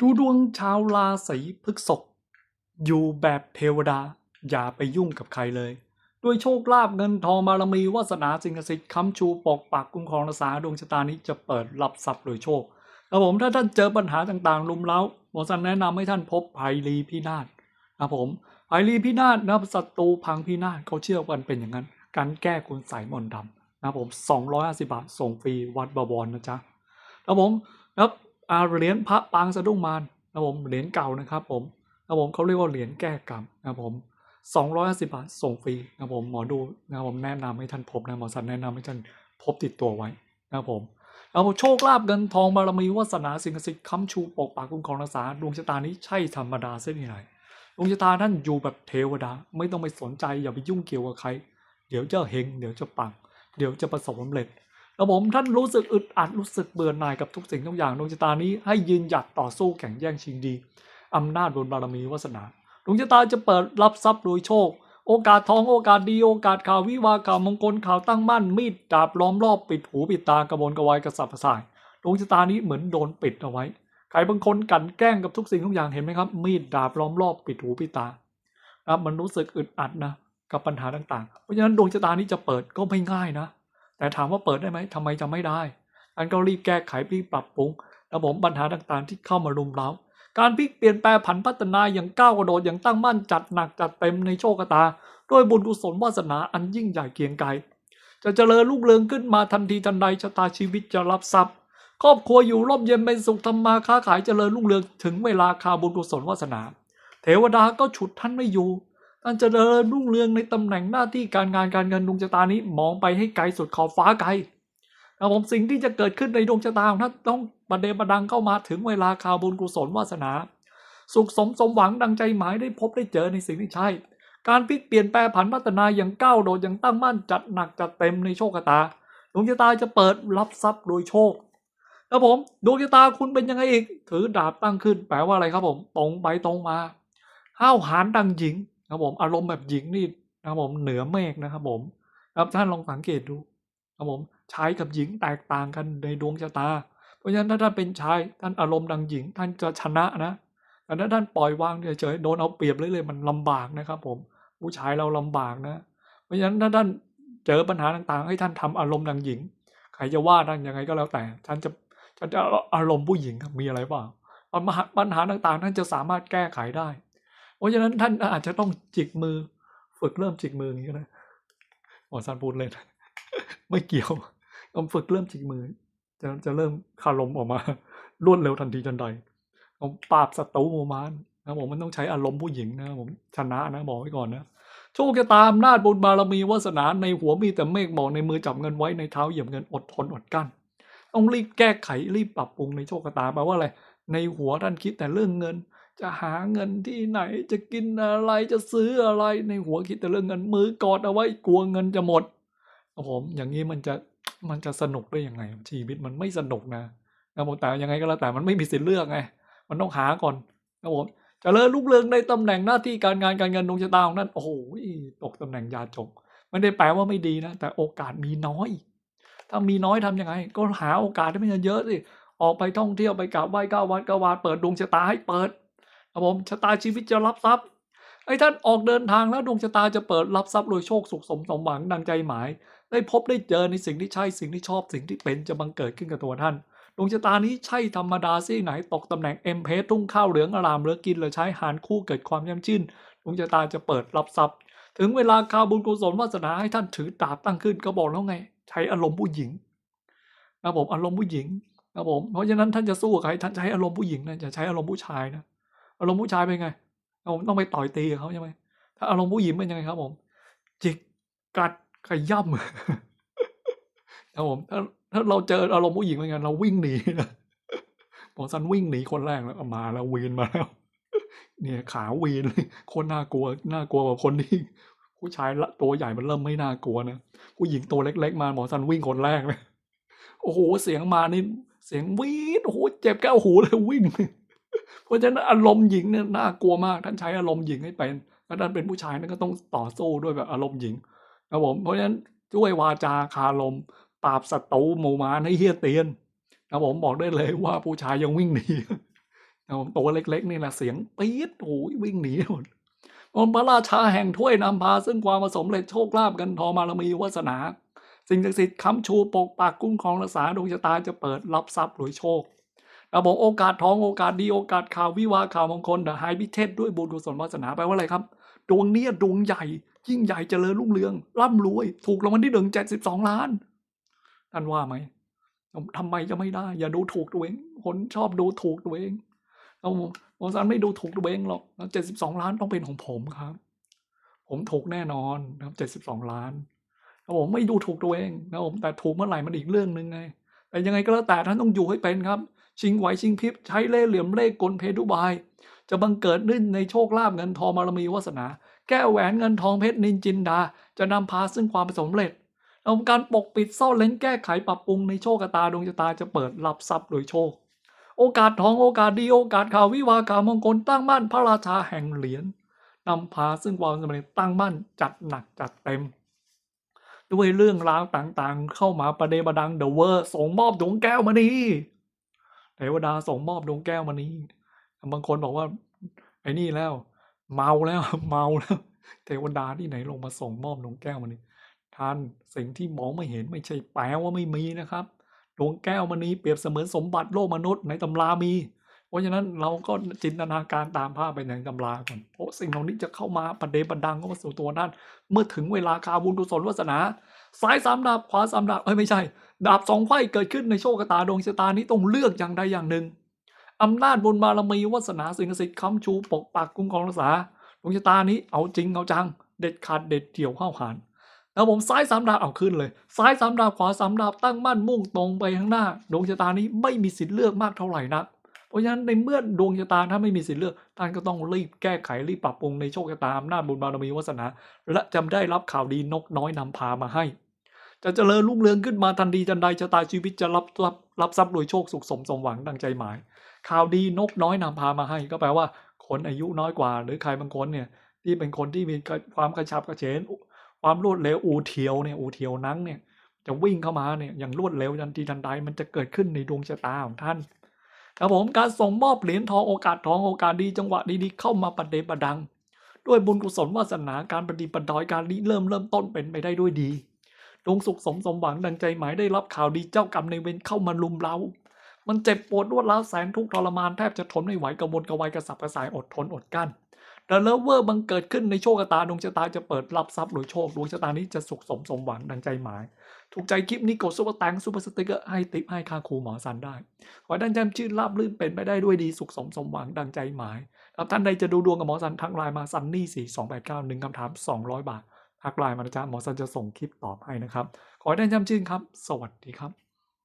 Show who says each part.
Speaker 1: ดูดวงชาวราศีพฤษภอยู่แบบเทวดา อย่าไปยุ่งกับใครเลย ด้วยโชคลาภเงินทองบารมีวาสนาสิ่งศักดิ์สิทธิ์ค้ำชูปกปักคุ้มครองรักษาดวงชะตานี้จะเปิดรับทรัพย์โดยโชคครับผมถ้าท่านเจอปัญหาต่างๆ ลุมเล้าหมอสันแนะนำให้ท่านพบไพรีพินาศครับผมไพรีพินาศนะศัตรูพังพินาศเขาเชื่อกันเป็นอย่างนั้น การแก้คุณใส่มนต์ดำนะครับผม250บาทส่งฟรีวัดบวรนะจ๊ะครับผมครับ เหรียญพระปางสะดุ้งมารนะผมเหรียญเก่านะครับผมครับผมเขาเรียกว่าเหรียญแก้กรรมนะครับผม250บาทส่งฟรีนะผมหมอดูนะผมแนะนำให้ท่านพบนะหมอสันแนะนำให้ท่านพบติดตัวไว้นะผมแล้วผมโชคลาภเงินทองบารมีวาสนาสิ่งศักดิ์สิทธิ์ค้ำชูปกปักคุ้มครองรักษาดวงชะตานี้ใช่ธรรมดาเส้นไหนดวงชะตาท่านอยู่แบบเทวดา ไม่ต้องไปสนใจอย่าไปยุ่งเกี่ยวกับใคร เดี๋ยวจะเฮงเดี๋ยวจะปัง เดี๋ยวจะประสบความสำเร็จ แล้วผมท่านรู้สึกอึดอัดรู้สึกเบื่อหน่ายกับทุกสิ่งทุกอย่างดวงชะตานี้ให้ยืนหยัดต่อสู้แข่งแย่งชิงดีอำนาจบนบารมีวาสนาดวงชะตาจะเปิดรับทรัพย์โดยโชค โอกาสทองโอกาสดีโอกาสข่าววิวาข่าวมงคลข่าวตั้งมั่นมีดดาบล้อมรอบปิดหูปิดตากระวนกระวายกระสับกระส่ายดวงชะตานี้เหมือนโดนปิดเอาไว้ใครบางคนกันแกล้งกับทุกสิ่งทุกอย่างเห็นไหมครับ มีดดาบล้อมรอบปิดหูปิดตาครับมันรู้สึกอึดอัดนะกับปัญหาต่างๆ เพราะฉะนั้นดวงชะตานี้จะเปิดก็ไม่ง่ายนะ แต่ถามว่าเปิดได้ไหมทำไมจะไม่ได้อันก็รีบแก้ไขรีบปรับปรุงแล้วผมปัญหาต่างๆ ที่เข้ามารุมเร้าการพลิกเปลี่ยนแปลงผันพัฒนาอย่างก้าวกระโดดอย่างตั้งมั่นจัดหนักจัดเต็มในโชคตาด้วยบุญกุศลวาสนาอันยิ่งใหญ่เกียงไกรจะเจริญรุ่งเรืองขึ้นมาทันทีทันใดชะตาชีวิตจะรับทรัพย์ ครอบครัวอยู่ร่มเย็นเป็นสุขทำมาค้าขายเจริญรุ่งเรืองถึงเวลาคาบุญกุศลวาสนา เทวดาก็ฉุดท่านไม่อยู่ ท่านจะเจริญรุ่งเรืองในตำแหน่งหน้าที่การงานการเงินดวงชะตานี้มองไปให้ไกลสุดขอบฟ้าไกลครับผมสิ่งที่จะเกิดขึ้นในดวงชะตาของท่านต้องประเดประดังเข้ามาถึงเวลาคาบุญกุศลวาสนา สุขสมสมหวังดังใจหมายได้พบได้เจอในสิ่งที่ใช่ การพลิกเปลี่ยนแปลผันพัฒนาอย่างก้าวโดดอย่างตั้งมั่นจัดหนักจัดเต็มในโชคชะตาดวงชะตาจะเปิดรับทรัพย์โดยโชคครับผมดวงชะตาคุณเป็นยังไงอีก ถือดาบตั้งขึ้นแปลว่าอะไรครับผม ตรงไปตรงมาห้าวหาญดังหญิง ครับผมอารมณ์แบบหญิงนี่นะครับผมเหนือเมฆนะครับผมครับท่านลองสังเกตดูครับผมชายกับหญิงแตกต่างกันในดวงชะตา เพราะฉะนั้นถ้าท่านเป็นชายท่านอารมณ์ดังหญิงท่านจะชนะนะแต่ถ้าท่านปล่อยวางเฉยๆโดนเอาเปรียบเลยเลยๆมันลำบากนะครับ ผมผู้ชายเราลำบากนะ เพราะฉะนั้นถ้าท่านเจอปัญหาต่างๆ ให้ท่านทำอารมณ์ดังหญิงใครจะว่าท่านยังไงก็แล้วแต่ท่านจะท่านจะอารมณ์ผู้หญิงมีอะไรบ้างปัญหาปัญหาต่างๆท่านจะสามารถแก้ไขได้ เพราะฉะนั้นท่านอาจจะต้องจิกมือ ฝึกเริ่มจิกมืออย่างนี้ก็ได้หมอสันพูดเลยไม่เกี่ยวต้องฝึกเริ่มจิกมือ จะจะเริ่มคารมออกมารวดเร็วทันทีทันใดผมปราบศัตรูหมู่มารนะผมมันต้องใช้อารมณ์ผู้หญิงนะผมชนะนะบอกไว้ก่อนนะโชคชะตาอำนาจบุญบารมีวาสนาในหัวมีแต่เมฆหมอกในมือจับเงินไว้ในเท้าเหยียบเงินอดทนอดกั้นต้องรีบแก้ไขรีบปรับปรุงในโชคชะตาแปลว่าอะไรในหัวท่านคิดแต่เรื่องเงิน จะหาเงินที่ไหนจะกินอะไรจะซื้ออะไรในหัวคิดแต่เรื่องเงินมือกอดเอาไว้กลัวเงินจะหมดครับผมอย่างนี้มันจะมันจะสนุกได้ยังไง ชีวิตมันไม่สนุกนะนะผมแต่ยังไงก็แล้วแต่มันไม่มีสิทธิ์เลือกไง มันต้องหาก่อนครับผมเจริญรุ่งเรืองในตำแหน่งหน้าที่การงานการเงินดวงชะตาของท่านโอ้โหตกตำแหน่งยาจกไม่ได้แปลว่าไม่ดีนะ แต่โอกาสมีน้อย ถ้ามีน้อยทำยังไง ก็หาโอกาสให้มันเยอะๆสิออกไปท่องเที่ยวไปกราบไหว้ก้าววัดก้าววาดเปิดดวงชะตาให้เปิด ครับผมชะตาชีวิตจะรับทรัพย์ไอ้ท่านออกเดินทางแล้วดวงชะตาจะเปิดรับทรัพย์โดยโชคสุขสมสมหวังดังใจหมาย ได้พบได้เจอในสิ่งที่ใช่สิ่งที่ชอบสิ่งที่เป็นจะบังเกิดขึ้นกับตัวท่านดวงชะตานี้ใช่ธรรมดาซี่ไหนตกตำแหน่งเอ็มเพสทุ่งข้าวเหลืองอารามเหลือกินเหลือใช้หารคู่เกิดความย่ำชื่นดวงชะตาจะเปิดรับทรัพย์ ถึงเวลาข่าวบุญกุศลวาสนาให้ท่านถือดาบตั้งขึ้นก็บอกแล้วไง ใช้อารมณ์ผู้หญิงนะผมอารมณ์ผู้หญิงนะผมเพราะฉะนั้นท่านจะสู้กับใครท่านใช้อารมณ์ผู้หญิงนะจะใช้อารมณ์ผู้ชายนะ อารมณ์ผู้ชายเป็นไงผมต้องไปต่อยตีเขาใช่ไหมถ้าอารมณ์ผู้หญิงเป็นยังไงครับ ผม จิกกัดขย่ำครับผมถ้าถ้าเราเจออารมณ์ผู้หญิงเป็นไงเราวิ่งหนีนะหมอสันวิ่งหนีคนแรกแล้วมาแล้ววีนมาแล้วเนี่ยขาวีนเลยคนน่ากลัวน่ากลัวกว่าคนที่ผู้ชายละตัวใหญ่มันเริ่มไม่น่ากลัวนะผู้หญิงตัวเล็ก ๆ มาหมอสันวิ่งคนแรกเลยโอ้โหเสียงมานี่เสียงวีดโอ้โหเจ็บแก้วหูเลยวิ่ง เพราะฉะนั้นอารมณ์หญิงเนี่ยน่ากลัวมาก ท่านใช้อารมณ์หญิงให้เป็นถ้าท่านเป็นผู้ชายนั่นก็ต้องต่อสู้ด้วยแบบอารมณ์หญิงครับผมเพราะฉะนั้นด้วยวาจาคารมปราบศัตรูหมู่มารให้เฮียเตียนนะผมบอกได้เลยว่าผู้ชายยังวิ่งหนีนะผมตัวเล็ก ๆ นี่แหละเสียงปี๊ดโอ้ยวิ่งหนีหมดผมพระราชาแห่งถ้วยนำพา ซึ่งความผสมเร็จโชคลาภกันทอมารมีวาสนา สิ่งศักดิ์สิทธิ์ค้ำชูปกปักคุ้มครองรักษาดวงชะตาจะเปิดรับทรัพย์รวยโชค ระบบโอกาสทองโอกาสดีโอกาสข่าววิวาข่าวมงคลเดอะไฮบิเทสด้วยบุญกุศลวาสนาแปลว่าอะไรครับ ดวงเนี้ยดวงใหญ่ ยิ่งใหญ่เจริญรุ่งเรือง ร่ำรวย ถูกรางวัลที่หนึ่งเจ็ดสิบสองล้านท่านว่าไหมทำไมจะไม่ได้ อย่าดูถูกตัวเองคนชอบดูถูกตัวเองเอาผมสันไม่ดูถูกตัวเองหรอกเจ็ดสิบสองล้านต้องเป็นของผมครับ ผมถูกแน่นอนนะครับเจ็ดสิบสองล้านแล้วผมไม่ดูถูกตัวเองนะผมแต่ถูกเมื่อไหร่มันอีกเรื่องหนึ่งไงแต่ยังไงก็แล้วแต่ท่านต้องอยู่ให้เป็นครับ ชิงไหวชิงพริบใช้เล่ห์เหลี่ยมเล่กลเพทุบาย จะบังเกิดขึ้นในโชคลาภเงินทองบารมีวาสนา แก้วแหวนเงินทองเพชรนินจินดา จะนำพาซึ่งความสำเร็จเอาการปกปิดซ่อนเล้นแก้ไขปรับปรุงในโชคชะตาดวงชะตาจะเปิดรับทรัพย์โดยโชค โอกาสทองโอกาสดีโอกาสข่าววิวาข่าวมงคลตั้งมั่นพระราชาแห่งเหรียญนำพาซึ่งความสำเร็จตั้งมั่นจัดหนักจัดเต็ม ด้วยเรื่องราวต่างๆ เข้ามาประเดประดังเดอะเวอร์ส่งมอบดวงแก้วมานี เทวดาส่งมอบดวงแก้วมานีบางคนบอกว่า ไอ้นี่แล้ว เมาแล้วเมาแล้ว เทวดาที่ไหนลงมาส่งมอบดวงแก้วมานีท่านสิ่งที่มองไม่เห็นไม่ใช่แปลว่าไม่มีนะครับดวงแก้วมณีเปรียบเสมือนสมบัติโลกมนุษย์ในตำรามี เพราะฉะนั้นเราก็จินตนาการตามภาพไปในตำราก่อนเพราะสิ่งเหล่านี้จะเข้ามาประเดประดังเข้ามาสู่ตัวท่านเมื่อถึงเวลาคาบุญกุศลวาสนา ซ้ายสามดาบขวาสามดาบเอ้ยไม่ใช่ ดาบสองไขว้เกิดขึ้นในโชคชะตาดวงชะตานี้ต้องเลือกอย่างใดอย่างหนึ่งอำนาจบุญบารมีวาสนาสิ่งศักดิ์สิทธิ์ค้ำชูปกปักคุ้มครองรักษาดวงชะตานี้เอาจริงเอาจัง เด็ดขาดเด็ดเดี่ยวเข้าหานแล้วผมซ้ายสามดาบเอาขึ้นเลยซ้ายสามดาบขวาสามดาบตั้งมั่นมุ่งตรงไปข้างหน้าดวงชะตานี้ไม่มีสิทธิ์เลือกมากเท่าไหร่นัก เพราะฉะนั้นในเมื่อดวงชะตาถ้าไม่มีสิทธิ์เลือกท่านก็ต้องรีบแก้ไขรีบปรับปรุงในโชคชะตาอำนาจบุญบารมีวาสนา และจำได้รับข่าวดีนกน้อยนำพามาให้ จะเจริญรุ่งเรืองขึ้นมาทันทีทันใดชะตาชีวิตจะรับรับรับทรัพย์โดยโชคสุขสมสมหวังดังใจหมาย ข่าวดีนกน้อยนำพามาให้ ก็แปลว่าคนอายุน้อยกว่า หรือใครบางคนเนี่ยที่เป็นคนที่มีความกระชับกระเฉงความรวดเร็วอูเทียวเนี่ยอูเทียวนังเนี่ยจะวิ่งเข้ามาเนี่ยอย่างรวดเร็วทันทีทันใดมันจะเกิดขึ้นในดวงชะตาของท่าน ครับผมการส่งมอบเหรียญทองโอกาสทองโอกาสดีจังหวะดีๆเข้ามาประเดประดัง ด้วยบุญกุศลวาสนาการปฏิบัติดอยการนี้เริ่มเริ่มต้นเป็นไปได้ด้วยดีดวงสุขสมสมหวังดังใจหมายได้รับข่าวดีเจ้ากรรมในเวรเข้ามาลุมเรา มันเจ็บปวดรวดร้าวแสนทุกทรมานแทบจะทนไม่ไหวกระวนกระวายกระสับกระส่ายอดทนอดกั้น แต่เลเวอร์บังเกิดขึ้นในโชคชะตาดวงชะตาจะเปิดรับทรัพย์หรือโชคดวงชะตานี้จะสุขสมสมหวังดังใจหมาย ถูกใจคลิปนี้กดซุปเปอร์แตงซุปเปอร์สติ๊กเกอร์ให้ติปให้ค่าครูหมอสันได้ขอให้ท่านจำชื่อราบลื่นเป็นไปได้ด้วยดีสุขสมสมหวังดังใจหมายครับท่านใดจะดูดวงกับหมอสันทักไลน์มาซันนี่สี่สองแปดเก้าหนึ่งคำถามสองร้อยบาททักไลน์มานะจ๊ะหมอสันจะส่งคลิปตอบให้นะครับขอให้ท่านจำชื่อครับ สวัสดีครับ